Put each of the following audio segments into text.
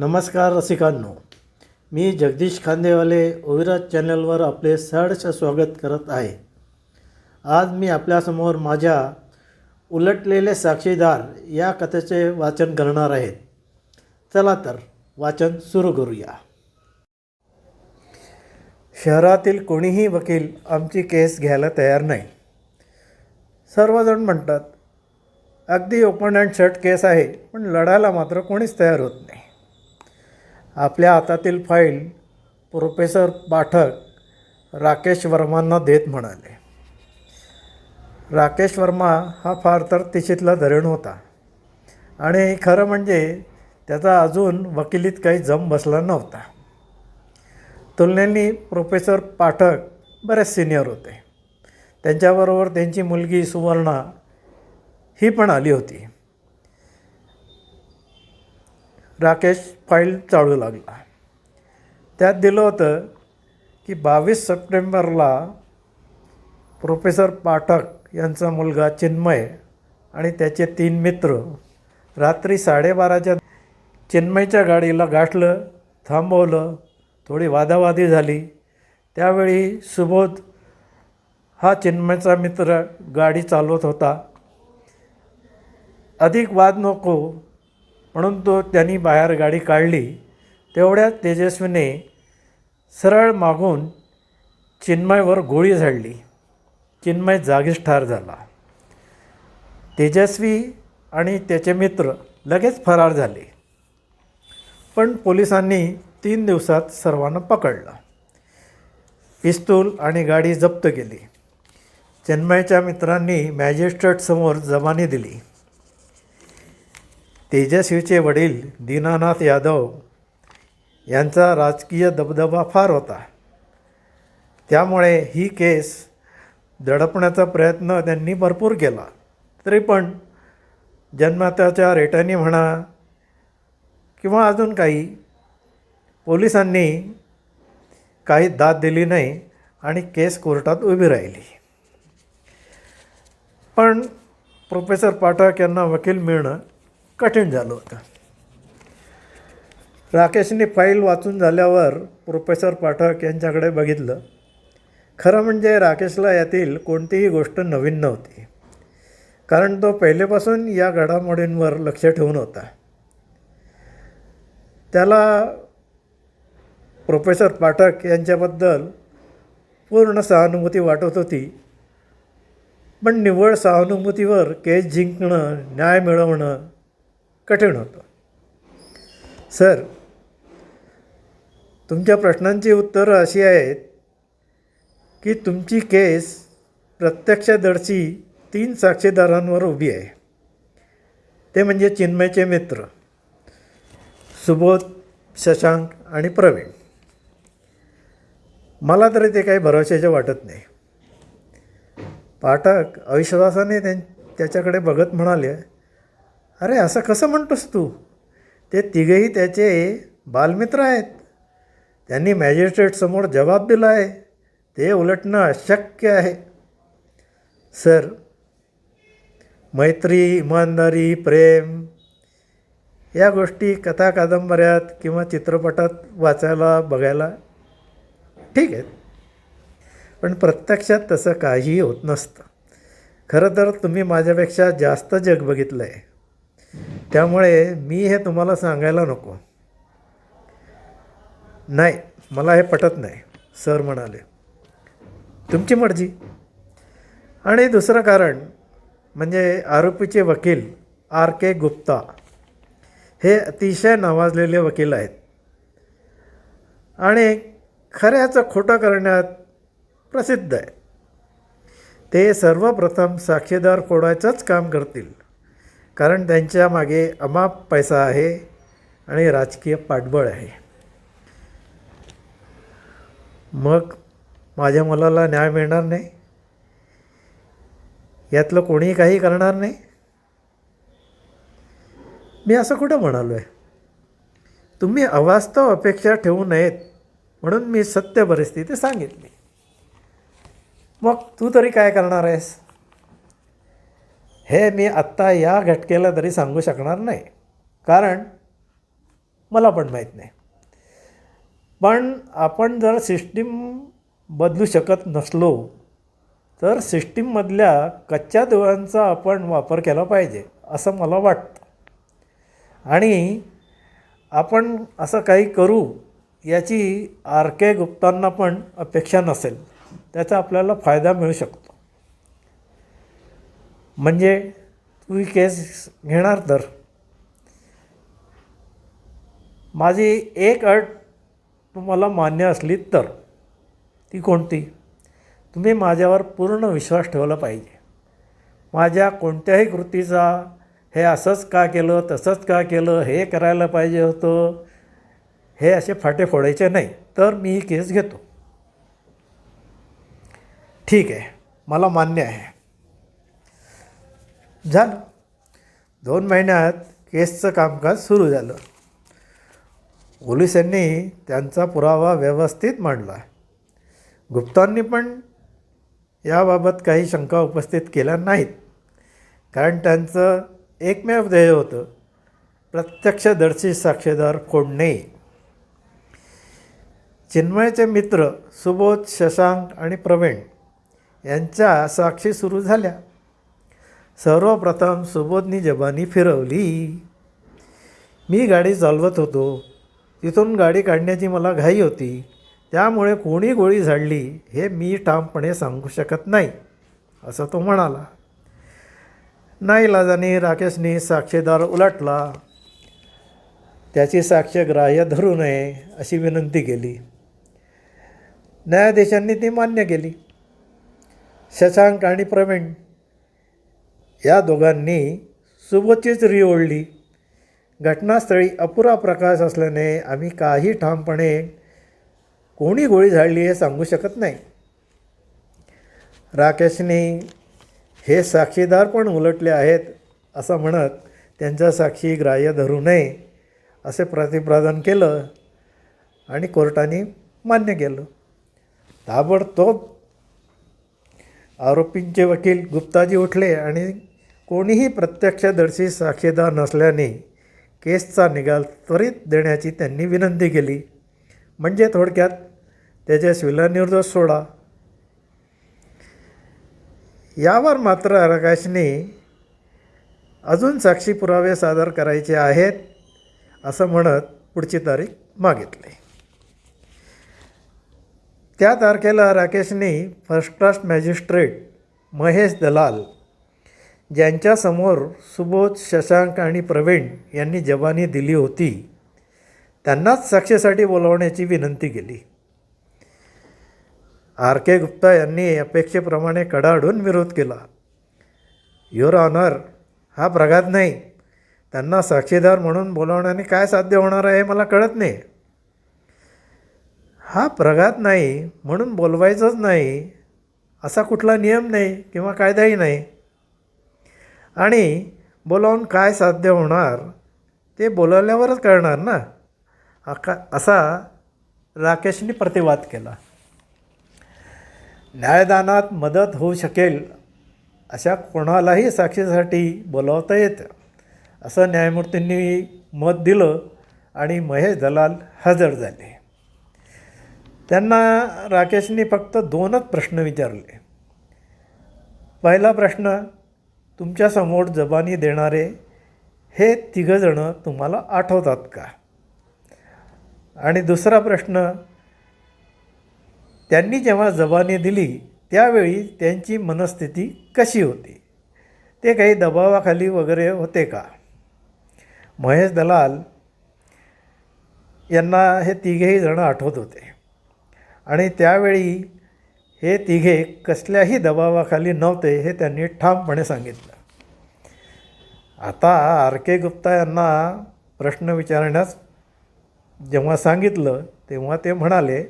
नमस्कार रसिकांनो. मी जगदीश खांदेवाले ओविराज चॅनलवर आपले सहर्ष स्वागत करत आहे. आज मी आपल्यासमोर माझ्या उलटलेले साक्षीदार या कथेचे वाचन करणार आहेत चला तर वाचन सुरू करूया. शहरातील कोणीही वकील आमची केस घ्यायला तयार नाही. सर्वजण म्हणतात अगदी ओपन अँड शर्ट केस आहे पण लढायला मात्र कोणीच तयार होत नाही. आपल्या हातातील फाईल प्रोफेसर पाठक राकेश वर्मांना देत म्हणाले. राकेश वर्मा हा फार तर तिशीतला धरण होता. आणि खरं म्हणजे त्याचा अजून वकिलीत काही जम बसला नव्हता. तुलनेने प्रोफेसर पाठक बरेच सिनियर होते. त्यांच्याबरोबर त्यांची मुलगी सुवर्णा ही पण आली होती. राकेश फाईल चालू लागला. त्यात दिलं होतं की बावीस सप्टेंबरला प्रोफेसर पाठक यांचा मुलगा चिन्मय आणि त्याचे तीन मित्र रात्री साडेबाराच्या चिन्मयच्या गाडीला गाठलं थांबवलं थोडी वादावादी झाली. त्यावेळी सुबोध हा चिन्मयचा मित्र गाडी चालवत होता. अधिक वाद नको म्हणून तो त्यांनी बाहेर गाडी काढली. तेवढ्यात तेजस्वीने सरळ मागून चिन्मयवर गोळी झाडली. चिन्मय जागीच ठार झाला. तेजस्वी आणि त्याचे मित्र लगेच फरार झाले. पण पोलिसांनी तीन दिवसात सर्वांना पकडलं. पिस्तूल आणि गाडी जप्त केली. चिन्मयच्या मित्रांनी मॅजिस्ट्रेटसमोर जमानी दिली. तेजस्वीचे वडील दीनानाथ यादव यांचा राजकीय दबदबा फार होता. त्यामुळे ही केस दडपण्याचा प्रयत्न त्यांनी भरपूर केला. तरी पण जन्मताच्या रेटाने म्हणा किंवा अजून काही पोलिसांनी काही दाद दिली नाही आणि केस कोर्टात उभी राहिली. पण प्रोफेसर पाठक यांना वकील मिळणं कठीण झालं होतं. राकेशने फाईल वाचून झाल्यावर प्रोफेसर पाठक यांच्याकडे बघितलं. खरं म्हणजे राकेशला यातील कोणतीही गोष्ट नवीन नव्हती. कारण तो पहिलेपासून या घडामोडींवर लक्ष ठेवून होता. त्याला प्रोफेसर पाठक यांच्याबद्दल पूर्ण सहानुभूती वाटत होती. पण निव्वळ सहानुभूतीवर केस जिंकणं न्याय मिळवणं कठीण होतं. सर तुमच्या प्रश्नांची उत्तरं अशी आहेत की तुमची केस प्रत्यक्षदर्शी तीन साक्षीदारांवर उभी आहे. ते म्हणजे चिन्मयचे मित्र सुबोध शशांक आणि प्रवीण. मला तरी ते काही भरवशाचे वाटत नाही. पाठक अविश्वासाने त्यां त्याच्याकडे बघत म्हणाले अरे असं कसं म्हणतोस तू? ते तिघेही त्याचे बालमित्र आहेत. त्यांनी मॅजिस्ट्रेटसमोर जबाब दिला आहे ते उलटणं अशक्य आहे. सर मैत्री इमानदारी प्रेम या गोष्टी कथा कादंबऱ्यात किंवा चित्रपटात वाचायला बघायला ठीक आहेत. पण प्रत्यक्षात तसं काहीही होत नसतं. खरं तर तुम्ही माझ्यापेक्षा जास्त जग बघितलं आहे त्यामुळे मी हे तुम्हाला सांगायला नको. नाही मला हे पटत नाही सर म्हणाले. तुमची मर्जी. आणि दुसरं कारण म्हणजे आरोपीचे वकील आर के गुप्ता हे अतिशय नावाजलेले वकील आहेत. आणि खऱ्याचं खोटं करण्यात प्रसिद्ध आहे. ते सर्वप्रथम साक्षीदार फोडायचंच काम करतील. कारण त्यांच्या मागे अमाप पैसा आहे आणि राजकीय पाठबळ आहे. मग माझ्या मुलाला न्याय मिळणार नाही? यातलं कोणीही काही करणार नाही? मी असं कुठं म्हणालो आहे तुम्ही अवास्तव अपेक्षा ठेवू नयेत म्हणून मी सत्य परिस्थिती सांगितली. मग तू तरी काय करणार आहेस? हे मी आत्ता या घटकेला तरी सांगू शकणार नाही. कारण मला पण माहीत नाही. पण आपण जर सिस्टीम बदलू शकत नसलो तर सिस्टीममधल्या कच्च्या दुव्यांचा आपण वापर केला पाहिजे असं मला वाटतं. आणि आपण असं काही करू याची आर के गुप्तांना पण अपेक्षा नसेल. त्याचा आपल्याला फायदा मिळू शकतो. म्हणजे तू ही केस घेणार तर. माझी एक अट तुम्हाला मान्य असली तर. ती कोणती? तुम्ही माझ्यावर पूर्ण विश्वास ठेवला पाहिजे. माझ्या कोणत्याही कृतीचा हे असंच का केलं तसंच का केलं हे करायला पाहिजे होतं हे असे फाटे फोडायचे नाही तर मी ही केस घेतो. ठीक आहे. मला मान्य आहे. झालं. दोन महिन्यात केसचं कामकाज सुरू झालं. पोलिसांनी त्यांचा पुरावा व्यवस्थित मांडला. गुप्तांनी पण याबाबत काही शंका उपस्थित केल्या नाहीत. कारण त्यांचं एकमेव ध्येय होतं प्रत्यक्षदर्शी साक्षीदार फोडणे चिन्मयचे मित्र सुबोध शशांक आणि प्रवीण यांच्या साक्षी सुरू झाल्या. सर्वप्रथम सुबोधनी जबानी फिरवली. मी गाडी चालवत होतो. तिथून गाडी काढण्याची मला घाई होती. त्यामुळे कोणी गोळी झाडली हे मी ठामपणे सांगू शकत नाही असं तो म्हणाला. नाही लाजाने राकेशने साक्षीदार उलटला. त्याची साक्ष ग्राह्य धरू नये अशी विनंती केली. न्यायाधीशांनी ती मान्य केली. शशांक आणि प्रवीण या दोघांनी सुबोधचीच री ओढली. घटनास्थळी अपुरा प्रकाश असल्याने आम्ही काही ठामपणे कोणी गोळी झाडली हे सांगू शकत नाही. राकेशने हे साक्षीदार पण उलटले आहेत असं म्हणत त्यांच्या साक्षी ग्राह्य धरू नये असे प्रतिपादन केलं आणि कोर्टाने मान्य केलं. ताबडतोब आरोपींचे वकील गुप्ताजी उठले आणि कोणीही प्रत्यक्षदर्शी साक्षीदार नसल्याने केसचा निकाल त्वरित देण्याची त्यांनी विनंती केली. म्हणजे थोडक्यात तेजस्वीला निर्दोष सोडा. यावर मात्र आकाशने अजून साक्षी पुरावे सादर करायचे आहेत असं म्हणत पुढची तारीख मागितली. त्या तारखेला राकेशने फर्स्ट क्लास मॅजिस्ट्रेट महेश दलाल ज्यांच्यासमोर सुबोध शशांक आणि प्रवीण यांनी जबानी दिली होती त्यांनाच साक्षीसाठी बोलवण्याची विनंती केली. आर के गुप्ता यांनी अपेक्षेप्रमाणे कडाडून विरोध केला. युअर ऑनर हा प्रघात नाही. त्यांना साक्षीदार म्हणून बोलावण्याने काय साध्य होणार आहे हे मला कळत नाही. हा प्रघात नाही म्हणून बोलवायचंच नाही. असा कुठला नियम नाही किंवा कायदाही नाही. आणि बोलावून काय साध्य होणार ते बोलावल्यावरच कळणार ना? अका असा राकेशने प्रतिवाद केला. न्यायदानात मदत होऊ शकेल अशा कोणालाही साक्षीसाठी बोलावता येतं असं न्यायमूर्तींनी मत दिलं आणि महेश दलाल हजर झाले. त्यांना राकेशने फक्त दोनच प्रश्न विचारले. पहिला प्रश्न तुमच्यासमोर जबानी देणारे हे तिघंजणं तुम्हाला आठवतात का? आणि दुसरा प्रश्न त्यांनी जेव्हा जबानी दिली त्यावेळी त्यांची मनस्थिती कशी होती? ते काही दबावाखाली वगैरे होते का? महेश दलाल यांना हे तिघेही जणं आठवत होते. आणि त्यावेळी हे तिघे कसल्याही दबावाखाली नव्हते हे त्यांनी ठामपणे सांगितलं. आता आर के गुप्ता यांना प्रश्न विचारण्यास जेव्हा सांगितलं तेव्हा ते म्हणाले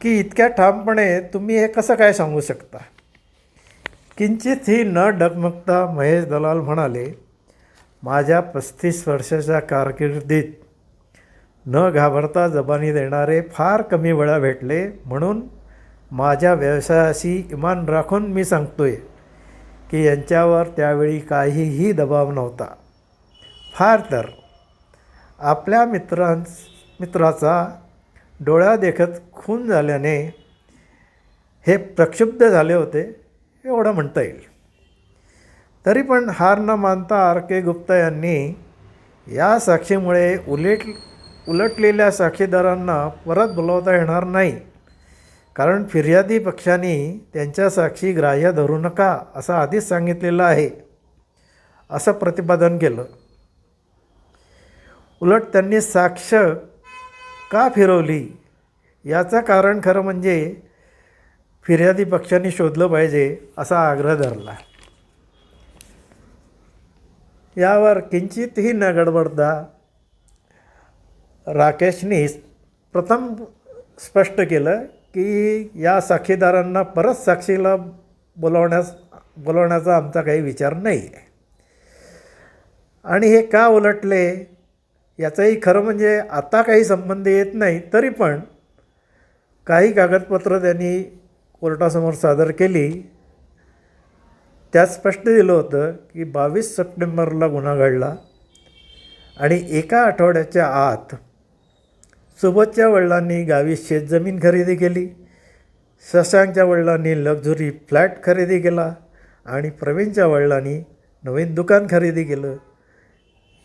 की इतक्या ठामपणे तुम्ही हे कसं काय सांगू शकता? किंचित ही न डगमगता महेश दलाल म्हणाले माझ्या पस्तीस वर्षाच्या कारकिर्दीत न घाबरता जबानी देणारे फार कमी वेळा भेटले म्हणून माझ्या व्यवसायाशी इमान राखून मी सांगतो आहे की यांच्यावर त्यावेळी काहीही दबाव नव्हता. फार तर आपल्या मित्रांस मित्राचा डोळ्या देखत खून झाल्याने हे प्रक्षुब्ध झाले होते एवढं म्हणता येईल. तरी पण हार न मानता आर के गुप्ता यांनी या साक्षीमुळे उलट उलटलेल्या साक्षीदारांना परत बोलवता येणार नाही. कारण फिर्यादी पक्षाने त्यांच्या साक्षी ग्राह्य धरू नका असं आधीच सांगितलेलं आहे. असं प्रतिपादन केलं. उलट त्यांनी साक्ष का फिरवली? याचं कारण खरं म्हणजे फिर्यादी पक्षांनी शोधलं पाहिजे असा आग्रह धरला. यावर किंचितही न गडबडता राकेशनी प्रथम स्पष्ट केलं की या साक्षीदारांना परत साक्षीला बोलवण्यास बोलवण्याचा आमचा काही विचार नाही. आहे आणि हे का उलटले? याचंही खरं म्हणजे आता काही संबंध येत नाही तरी पण काही कागदपत्रं त्यांनी कोर्टासमोर सादर केली. त्यात स्पष्ट दिलं होतं की बावीस सप्टेंबरला गुन्हा घडला. आणि एका आठवड्याच्या आत सोबतच्या वडिलांनी गावी शेतजमीन खरेदी केली. शशांकच्या वडिलांनी लक्झुरी फ्लॅट खरेदी केला आणि प्रवीणच्या वडिलांनी नवीन दुकान खरेदी केलं.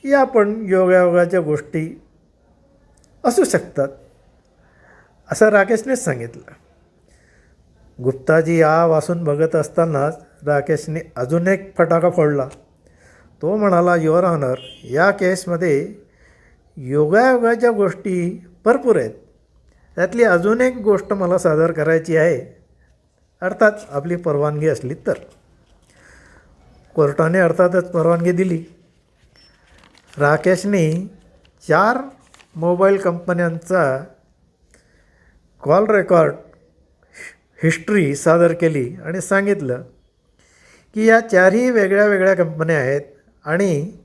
या पण योगायोगाच्या गोष्टी असू शकतात असं राकेशनेच सांगितलं. गुप्ताजी आ वासून बघत असतानाच राकेशने अजून एक फटाका फोडला. तो म्हणाला युअर ऑनर या केसमध्ये योगायोगाच्या गोष्टी भरपूर आहेत. त्यातली अजून एक गोष्ट मला सादर करायची आहे. अर्थात आपली परवानगी असली तर. कोर्टाने अर्थातच परवानगी दिली. राकेशने चार मोबाईल कंपन्यांचा कॉल रेकॉर्ड हिस्ट्री सादर केली आणि सांगितलं की या चारही वेगळ्या वेगळ्या कंपन्या आहेत आणि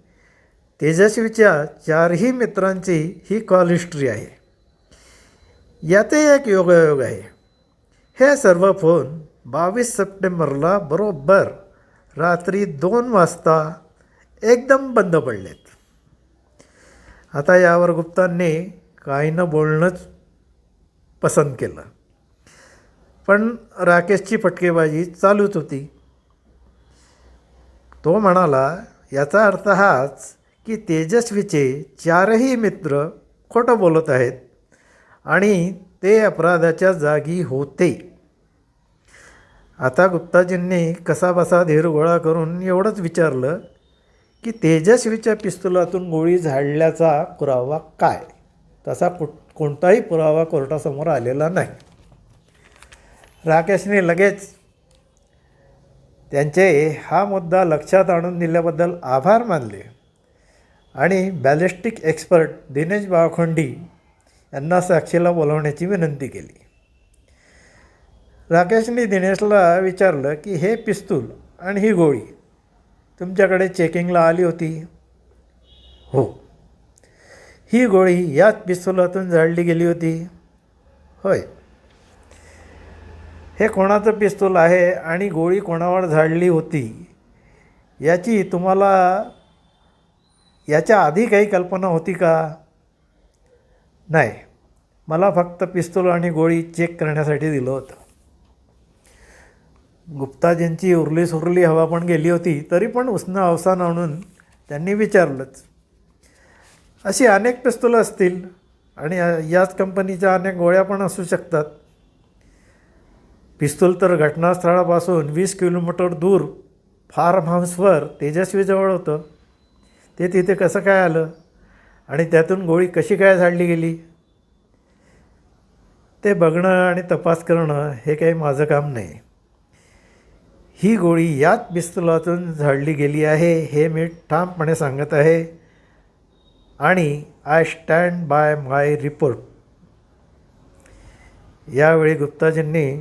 तेजस्वीच्या चारही मित्रांची ही कॉल हिस्ट्री आहे. यातही एक योगायोग आहे. हे सर्व फोन बावीस सप्टेंबरला बरोबर रात्री दोन वाजता एकदम बंद पडलेत. आता यावर गुप्तांनी काही न बोलणंच पसंत केलं. पण राकेशची फटकेबाजी चालूच होती. तो म्हणाला याचा अर्थ हाच की तेजस्वीचे चारही मित्र खोटं बोलत आहेत. आणि ते अपराधाच्या जागी होते. आता गुप्ताजींनी कसाबसा धीर गोळा करून एवढंच विचारलं की तेजस्वीच्या पिस्तुलातून गोळी झाडल्याचा पुरावा काय? तसा कुठ कोणताही पुरावा कोर्टासमोर आलेला नाही. राकेशने लगेच त्यांचे हा मुद्दा लक्षात आणून दिल्याबद्दल आभार मानले. आणि बॅलिस्टिक एक्सपर्ट दिनेश बावखंडी यांना साक्षीला बोलवण्याची विनंती केली. राकेशने दिनेशला विचारलं की हे पिस्तूल आणि ही गोळी तुमच्याकडे चेकिंगला आली होती? हो. ही गोळी याच पिस्तुलातून जाळली गेली होती? होय. हे कोणाचं पिस्तूल आहे आणि गोळी कोणावर झाडली होती याची तुम्हाला याच्या आधी काही कल्पना होती का? नाही. मला फक्त पिस्तूल आणि गोळी चेक करण्यासाठी दिलं होतं. गुप्ताजींची उरली सुरली हवा पण गेली होती तरी पण उष्ण अवसान आणून त्यांनी विचारलंच. अशी अनेक पिस्तुलं असतील आणि याच कंपनीच्या अनेक गोळ्या पण असू शकतात. पिस्तूल तर घटनास्थळापासून वीस किलोमीटर दूर फार्म हाऊसवर तेजस्वीजवळ होतं. ते तिथे कसं काय आलं? आणि त्यातून गोळी कशी काय झाडली गेली? ते बघणं आणि तपास करणं हे काही माझं काम नाही. ही गोळी याच पिस्तुलातून झाडली गेली आहे हे मी ठामपणे सांगत आहे. आणि I stand by my report यावेळी गुप्ताजींनी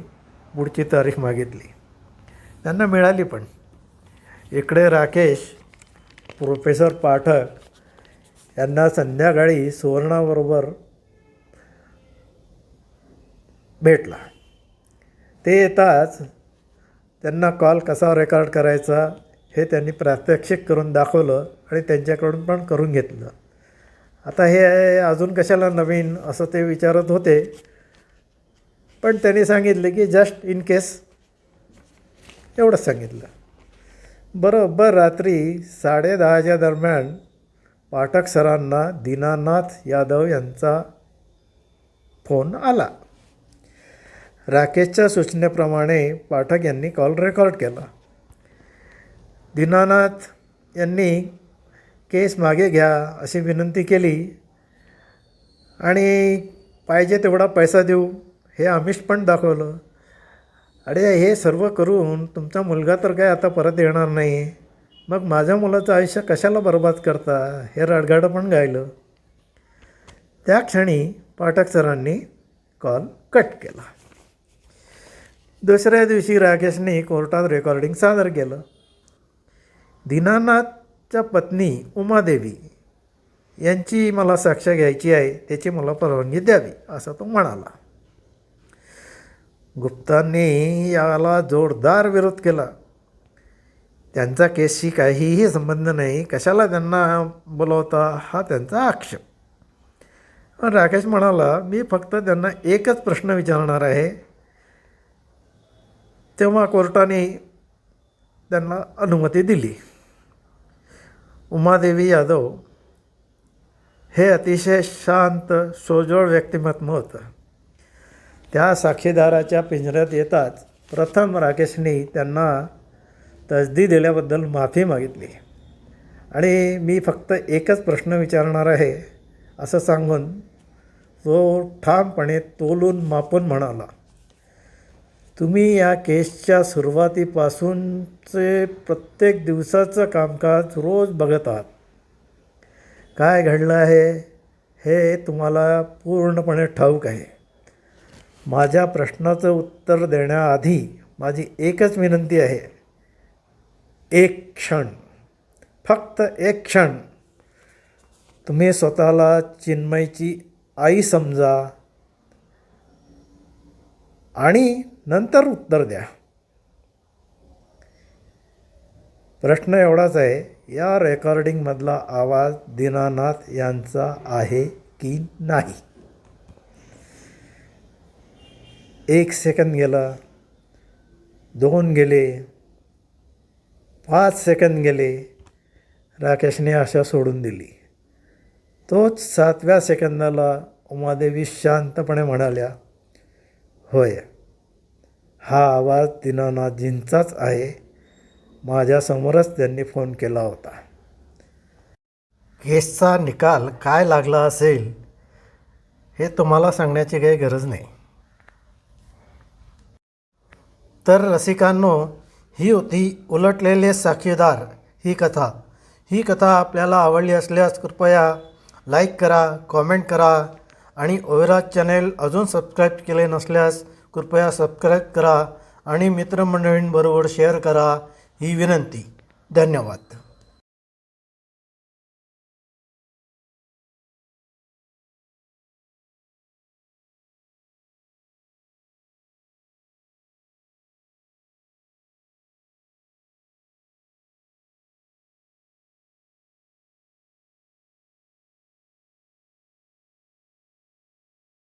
पुढची तारीख मागितली. त्यांना मिळाली पण. इकडे राकेश प्रोफेसर पाठक यांना संध्याकाळी सुवर्णाबरोबर भेटला. ते येताच त्यांना कॉल कसा रेकॉर्ड करायचा हे त्यांनी प्रात्यक्षिक करून दाखवलं आणि त्यांच्याकडून पण करून घेतलं. आता हे अजून कशाला नवीन असं ते विचारत होते. पण त्यांनी सांगितले की जस्ट इन केस एवढंच सांगितलं. बरोबर रात्री साडेदहाच्या दरम्यान पाठक सरांना दीनानाथ यादव यांचा फोन आला. राकेशच्या सूचनेप्रमाणे पाठक यांनी कॉल रेकॉर्ड केला. दीनानाथ यांनी केस मागे घ्या अशी विनंती केली. आणि पाहिजे तेवढा पैसा देऊ हे आमिष पण दाखवलं. अरे हे सर्व करून तुमचा मुलगा तर काय आता परत येणार नाही मग माझ्या मुलाचं आयुष्य कशाला बर्बाद करता हे रडगाडं पण गायलं. त्या क्षणी पाठक सरांनी कॉल कट केला. दुसऱ्या दिवशी राकेशने कोर्टात रेकॉर्डिंग सादर केलं. दीनानाथच्या पत्नी उमादेवी यांची मला साक्ष घ्यायची आहे त्याची मला परवानगी द्यावी असं तो म्हणाला. गुप्तांनी याला जोरदार विरोध केला. त्यांचा केसशी काहीही संबंध नाही. कशाला त्यांना बोलवता? हा त्यांचा आक्षेप. पण राकेश म्हणाला मी फक्त त्यांना एकच प्रश्न विचारणार आहे. तेव्हा कोर्टाने त्यांना अनुमती दिली. उमादेवी यादव हे अतिशय शांत सोजवळ व्यक्तिमत्व होतं. त्या साक्षीदाराच्या पिंजऱ्यात येताच प्रथम राकेशने त्यांना तसदी दिल्याबद्दल माफी मागितली. आणि मी फक्त एकच प्रश्न विचारणार आहे असं सांगून तो ठामपणे तोलून मापून म्हणाला तुम्ही या केसच्या सुरुवातीपासूनचे प्रत्येक दिवसाचं कामकाज रोज बघत आहात. काय घडलं आहे हे तुम्हाला पूर्णपणे ठाऊक आहे. माझ्या प्रश्नाचं उत्तर देण्याआधी माझी एकच विनंती आहे. एक क्षण फक्त एक क्षण. तुम्ही स्वतःला चिन्मयची आई समजा आणि नंतर उत्तर द्या. प्रश्न एवढाच आहे या रेकॉर्डिंगमधला आवाज दीनानाथ यांचा आहे की नाही? एक सेकंद गेला दोन गेले पाच सेकंद गेले राकेशने आशा सोडून दिली. तोच सातव्या सेकंदाला उमादेवी शांतपणे म्हणाल्या होय हा आवाज दीनानाथजींचाच आहे. माझ्यासमोरच त्यांनी फोन केला होता. केसचा निकाल काय लागला असेल हे तुम्हाला सांगण्याची काही गरज नाही. तर रसिकांनो ही होती उलटलेले साक्षीदार. ही कथा. ही कथा आपल्याला आवडली असल्यास कृपया लाईक करा कॉमेंट करा आणि ओवेराज चॅनेल अजून सबस्क्राईब केले नसल्यास कृपया सबस्क्राईब करा आणि मित्रमंडळींबरोबर शेअर करा ही विनंती. धन्यवाद.